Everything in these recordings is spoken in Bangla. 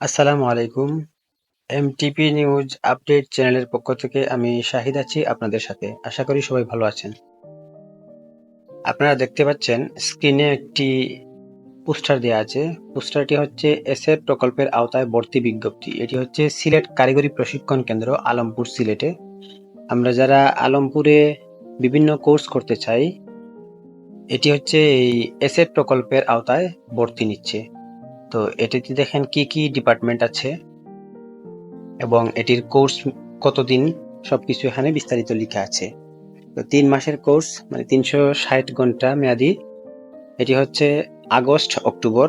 আসসালামু আলাইকুম। এমটিপি নিউজ আপডেট চ্যানেলের পক্ষ থেকে আমি শাহিদ আছি আপনাদের সাথে। আশা করি সবাই ভালো আছেন। আপনারা দেখতে পাচ্ছেন স্ক্রিনে একটি পোস্টার দেওয়া আছে। পোস্টারটি হচ্ছে এসএফ প্রকল্পের আওতায় ভর্তি বিজ্ঞপ্তি। এটি হচ্ছে সিলেট কারিগরি প্রশিক্ষণ কেন্দ্র, আলমপুর সিলেটে। আমরা যারা আলমপুরে বিভিন্ন কোর্স করতে চাই, এটি হচ্ছে এই এসএফ প্রকল্পের আওতায় ভর্তি নিচ্ছে। তো এটিতে দেখেন কি কি ডিপার্টমেন্ট আছে এবং এটির কোর্স কতদিন সবকিছু এখানে বিস্তারিত লেখা আছে। তো তিন মাসের কোর্স মানে তিনশো ষাট ঘণ্টা মেয়াদি। এটি হচ্ছে আগস্ট, অক্টোবর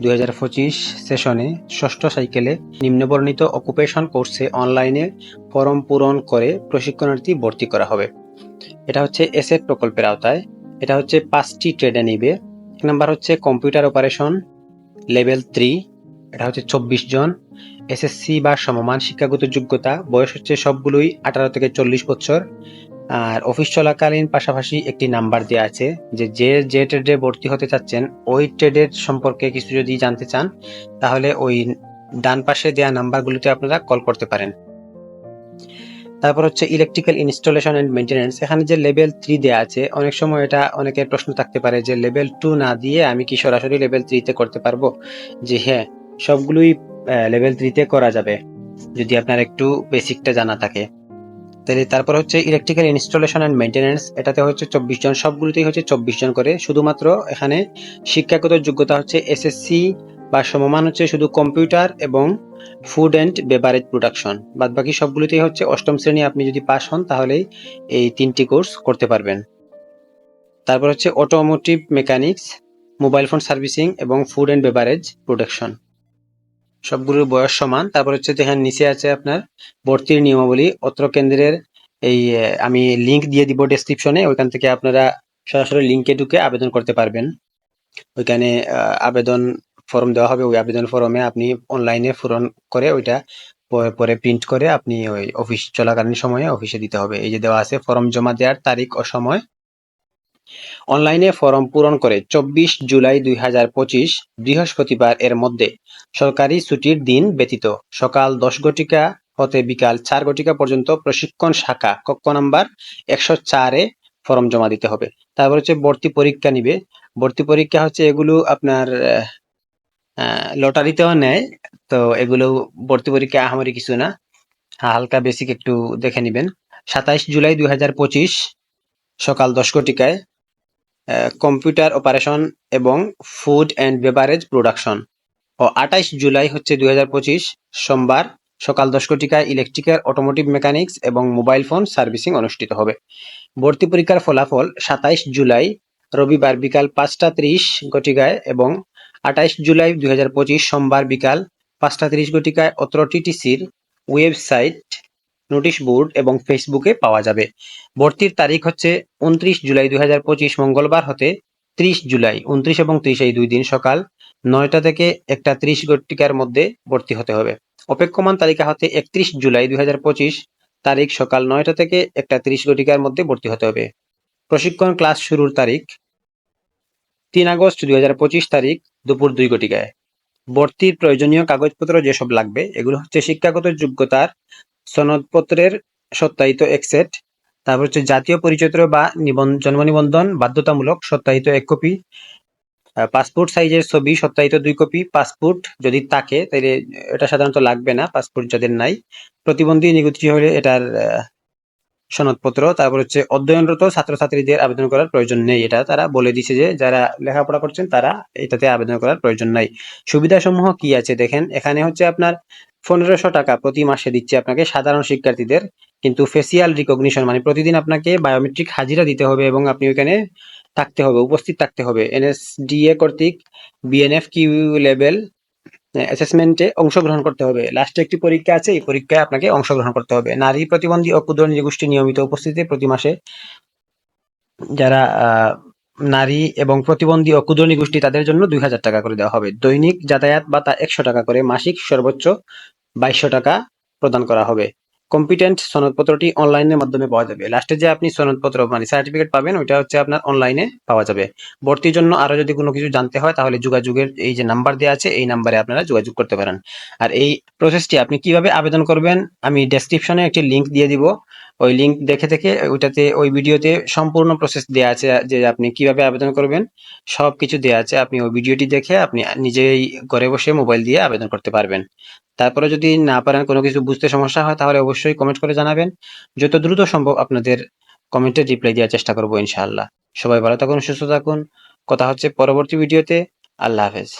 দুই হাজার পঁচিশ সেশনে ষষ্ঠ সাইকেলে নিম্নবর্ণিত অকুপেশন কোর্সে অনলাইনে ফর্ম পূরণ করে প্রশিক্ষণার্থী ভর্তি করা হবে। এটা হচ্ছে এসএফ প্রকল্পের আওতায়। এটা হচ্ছে পাঁচটি ট্রেডে নিবে। এক নাম্বার হচ্ছে কম্পিউটার অপারেশন লেভেল থ্রি, এটা হচ্ছে চব্বিশ জন। এসএসসি বা সমমান শিক্ষাগত যোগ্যতা, বয়স হচ্ছে সবগুলোই আঠারো থেকে চল্লিশ বছর। আর অফিস চলাকালীন পাশাপাশি একটি নাম্বার দেওয়া আছে যে যে যে ট্রেডে ভর্তি হতে চাচ্ছেন, ওই ট্রেডের সম্পর্কে কিছু যদি জানতে চান, তাহলে ওই ডান পাশে দেওয়া নাম্বারগুলিতে আপনারা কল করতে পারেন। তারপর হচ্ছে ইলেকট্রিক্যাল ইনস্টলেশন অ্যান্ড মেনটেন্যান্স এখানে যে লেভেল থ্রি দেওয়া আছে, অনেক সময় এটা অনেকের প্রশ্ন থাকতে পারে যে লেভেল টু না দিয়ে আমি কি সরাসরি লেভেল থ্রিতে করতে পারব? যে হ্যাঁ সবগুলোই লেভেল থ্রিতে করা যাবে, যদি আপনার একটু বেসিকটা জানা থাকে। তাহলে তারপর হচ্ছে ইলেকট্রিক্যাল ইনস্টলেশন অ্যান্ড মেনটেন্যান্স এটাতে হচ্ছে চব্বিশ জন, সবগুলোতেই হচ্ছে চব্বিশ জন করে। শুধুমাত্র এখানে শিক্ষাগত যোগ্যতা হচ্ছে এসএসসি বা সমমান হচ্ছে শুধু কম্পিউটার এবং ফুড অ্যান্ড বেভারেজ প্রোডাকশন বাদ বাকি সবগুলোতেই হচ্ছে অষ্টম শ্রেণি, আপনি যদি পাস হন তাহলেই এই তিনটি কোর্স করতে পারবেন। তারপর হচ্ছে automotive mechanics mobile phone servicing এবং ফুড অ্যান্ড বেভারেজ প্রোডাকশন সবগুলোর বয়স সমান। তারপর হচ্ছে যেখানে নিচে আছে আপনার ভর্তির নিয়মাবলী। অত্র কেন্দ্রের এই আমি লিংক দিয়ে দিব ডেসক্রিপশনে ওইখান থেকে আপনারা সরাসরি লিঙ্কে ঢুকে আবেদন করতে পারবেন। ওইখানে আবেদন ফর্ম দেওয়া হবে ওই আবেদন ফর্মে আপনি অনলাইনে পূরণ করে ওইটা পরে প্রিন্ট করে আপনি ওই অফিস চলাকালীন সময়ে অফিসে দিতে হবে। এই যে দেওয়া আছে ফর্ম জমা দেওয়ার তারিখ ও সময়। অনলাইনে ফর্ম পূরণ করে চব্বিশ জুলাই দুই হাজার পঁচিশ, বৃহস্পতিবার এর মধ্যে সরকারি ছুটির দিন ব্যতীত সকাল দশ ঘটিকা হতে বিকাল চার ঘটিকা পর্যন্ত প্রশিক্ষণ শাখা কক্ষ নাম্বার একশো চারে ফর্ম জমা দিতে হবে। তারপর হচ্ছে ভর্তি পরীক্ষা নিবে। ভর্তি পরীক্ষা হচ্ছে এগুলো আপনার লটারিতেও নেয়, তো এগুলো ভর্তি পরীক্ষা আহামরি কিছু না। হালকা বেসিক একটু দেখে নিবেন। সাতাইশ জুলাই দুই হাজার পঁচিশ, সকাল দশ ঘটিকায় কম্পিউটার অপারেশন এবং ফুড অ্যান্ড বেভারেজ প্রোডাকশন ও আঠাইশ জুলাই হচ্ছে দুই হাজার পঁচিশ, সোমবার সকাল দশ কোটিকায় ইলেকট্রিক্যাল অটোমোটিভ মেকানিক্স এবং মোবাইল ফোন সার্ভিসিং অনুষ্ঠিত হবে। ভর্তি পরীক্ষার ফলাফল সাতাইশ জুলাই, রবিবার বিকাল পাঁচটা ত্রিশ ঘটিকায় এবং আঠাইশ জুলাই দুই হাজার পঁচিশ সোমবার বিকাল পাঁচটা তিরিশ ঘটিকায় অত্র টিটিসির ওয়েবসাইট, নোটিশ বোর্ড এবং ফেসবুকে পাওয়া যাবে। ভর্তির তারিখ হচ্ছে উনত্রিশ জুলাই দু হাজার পঁচিশ মঙ্গলবার হতে ত্রিশ জুলাই, উনত্রিশ এবং ত্রিশ এই দুই দিন সকাল নয়টা থেকে একটা ত্রিশ ঘটিকার মধ্যে ভর্তি হতে হবে। অপেক্ষমান তালিকা হতে একত্রিশ জুলাই দুই হাজার পঁচিশ তারিখ সকাল নয়টা থেকে একটা ত্রিশ ঘটিকার মধ্যে ভর্তি হতে হবে। প্রশিক্ষণ ক্লাস শুরুর তারিখ তিন আগস্ট দুই হাজার পঁচিশ তারিখ দুপুর দুই ঘটিকায় ভর্তির প্রয়োজনীয় কাগজপত্র যেসব লাগবে, এগুলো হচ্ছে শিক্ষাগত যোগ্যতার সনদপত্রের সত্যায়িত এক সেট, তারপর হচ্ছে জাতীয় পরিচয়পত্র বা জন্ম নিবন্ধন, বাধ্যতামূলক সত্যায়িত এক কপি পাসপোর্ট সাইজের ছবি সত্যায়িত দুই কপি, পাসপোর্ট যদি থাকে তাহলে এটা সাধারণত লাগবে না, পাসপোর্ট যাদের নাই। প্রতিবন্ধী নিগতি হলে এটার সনদপত্র, তারপর হচ্ছে অধ্যয়নরত ছাত্রছাত্রীদের আবেদন করার প্রয়োজন নেই। এটা তারা বলে দিছে যে, যারা লেখাপড়া করছেন তারা এটাতে আবেদন করার প্রয়োজন নাই। সুবিধাসমূহ কি আছে? দেখেন, এখানে হচ্ছে আপনার পনেরোশো টাকা প্রতি মাসে দিচ্ছে আপনাকে সাধারণ শিক্ষার্থীদের, কিন্তু ফেসিয়াল রিকগনিশন মানে প্রতিদিন আপনাকে বায়োমেট্রিক হাজিরা দিতে হবে এবং আপনি ওইখানে থাকতে হবে, উপস্থিত থাকতে হবে। এনএসডিএ কর্তৃক বিএনএফ কিউ লেভেল অ্যাসেসমেন্টে অংশগ্রহণ করতে হবে। লাস্টে একটি পরীক্ষা আছে, এই পরীক্ষায় আপনাকে অংশগ্রহণ করতে হবে। নারী প্রতিবন্ধী ও ক্ষুদ্র নিজগোষ্ঠী নিয়মিত উপস্থিতি প্রতি মাসে যারা নারী এবং প্রতিবন্ধী ও ক্ষুদ্র নিগোষ্ঠী, তাদের জন্য দুই হাজার টাকা করে দেওয়া হবে। দৈনিক যাতায়াত বা তা একশো টাকা করে, মাসিক সর্বোচ্চ বাইশশো টাকা প্রদান করা হবে। কম্পিটেন্ট সনদপত্রটি অনলাইনের মাধ্যমে পাওয়া যাবে। লাস্টে যে আপনি সনদপত্র মানে সার্টিফিকেট পাবেন, ওইটা হচ্ছে আপনার অনলাইনে পাওয়া যাবে। ভর্তির জন্য আরও যদি কোনো কিছু জানতে হয়, তাহলে যোগাযোগের এই যে নাম্বার দেওয়া আছে, এই নাম্বারে আপনারা যোগাযোগ করতে পারেন। আর এই প্রসেসটি আপনি কীভাবে আবেদন করবেন, আমি ডেসক্রিপশনে একটি লিংক দিয়ে দিব। ওই লিংক দেখে থেকে ওইটাতে, ওই ভিডিওতে সম্পূর্ণ প্রসেস দেওয়া আছে, যে আপনি কীভাবে আবেদন করবেন সব কিছু দেওয়া আছে। আপনি ওই ভিডিওটি দেখে আপনি নিজেই ঘরে বসে মোবাইল দিয়ে আবেদন করতে পারবেন। তারপরে যদি না পারেন, কোনো কিছু বুঝতে সমস্যা হয়, তাহলে অবশ্যই কমেন্ট করে জানাবেন। যত দ্রুত সম্ভব আপনাদের কমেন্টে রিপ্লাই দেওয়ার চেষ্টা করব ইনশাআল্লাহ। সবাই ভালো থাকুন, সুস্থ থাকুন। কথা হচ্ছে পরবর্তী ভিডিওতে আল্লাহ হাফেজ।